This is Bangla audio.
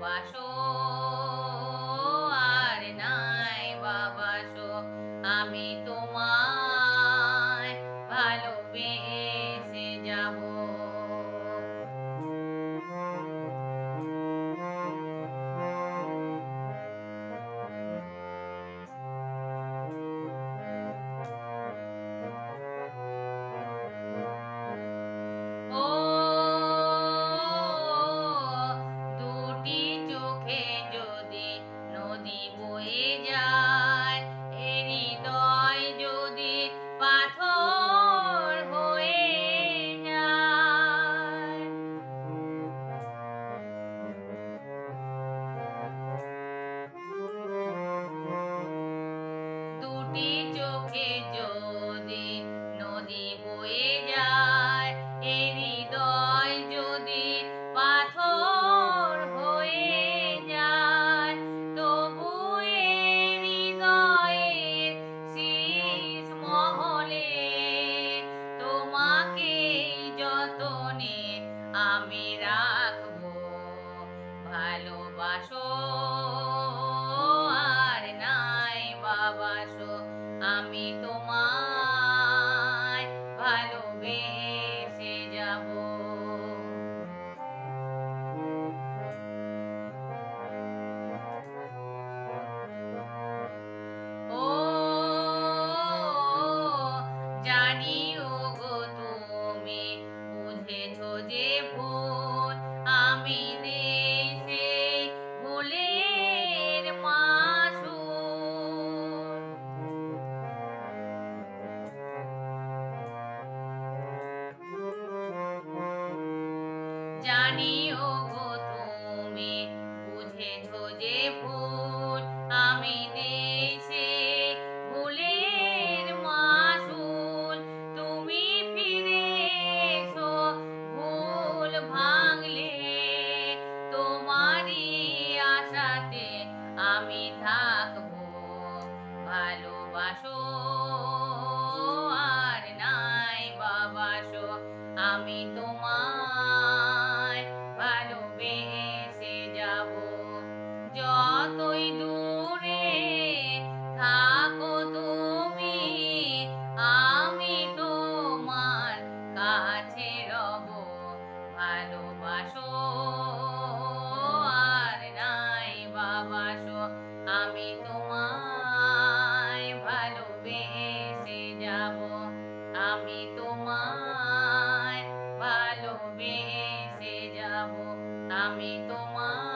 Wah. 我说 তুমি যে ভুল আমি মাসুল তুমি ভাঙলে তোমারই আশাতে আমি থাকব। ভালোবাসো আমি তোমার আমি তোমার